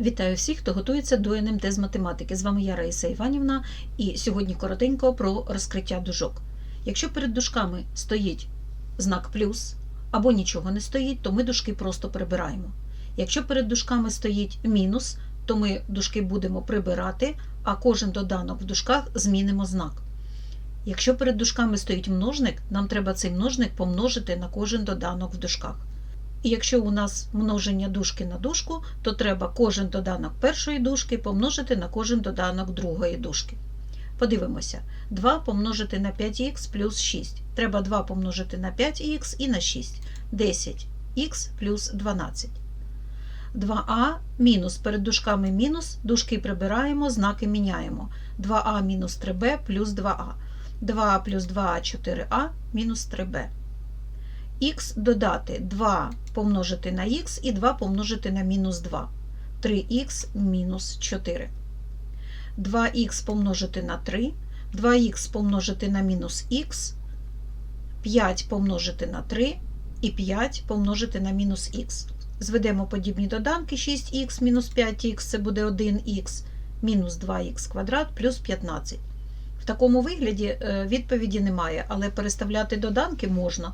Вітаю всіх, хто готується до НМТ з математики. З вами я Раїса Іванівна, і сьогодні коротенько про розкриття дужок. Якщо перед дужками стоїть знак плюс або нічого не стоїть, то ми дужки просто прибираємо. Якщо перед дужками стоїть мінус, то ми дужки будемо прибирати, а кожен доданок в дужках змінимо знак. Якщо перед дужками стоїть множник, нам треба цей множник помножити на кожен доданок в дужках. І якщо у нас множення дужки на дужку, то треба кожен доданок першої дужки помножити на кожен доданок другої дужки. Подивимося, 2 помножити на 5х плюс 6. Треба 2 помножити на 5х і на 6. 10х плюс 12. 2а мінус перед дужками мінус, дужки прибираємо, знаки міняємо. 2а мінус 3b плюс 2а. 2а плюс 2а 4а мінус 3b х додати 2 помножити на х і 2 помножити на мінус 2. 3х мінус 4. 2х помножити на 3, 2х помножити на мінус х, 5 помножити на 3 і 5 помножити на мінус х. Зведемо подібні доданки 6х мінус 5х це буде 1х мінус 2х квадрат плюс 15. В такому вигляді е, відповіді немає, але переставляти доданки можна.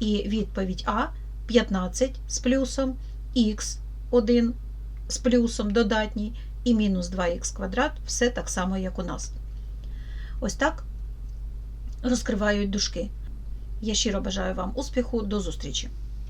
І відповідь А 15 з плюсом, х 1 з плюсом додатній і мінус 2х квадрат все так само, як у нас. Ось так розкривають дужки. Я щиро бажаю вам успіху, до зустрічі!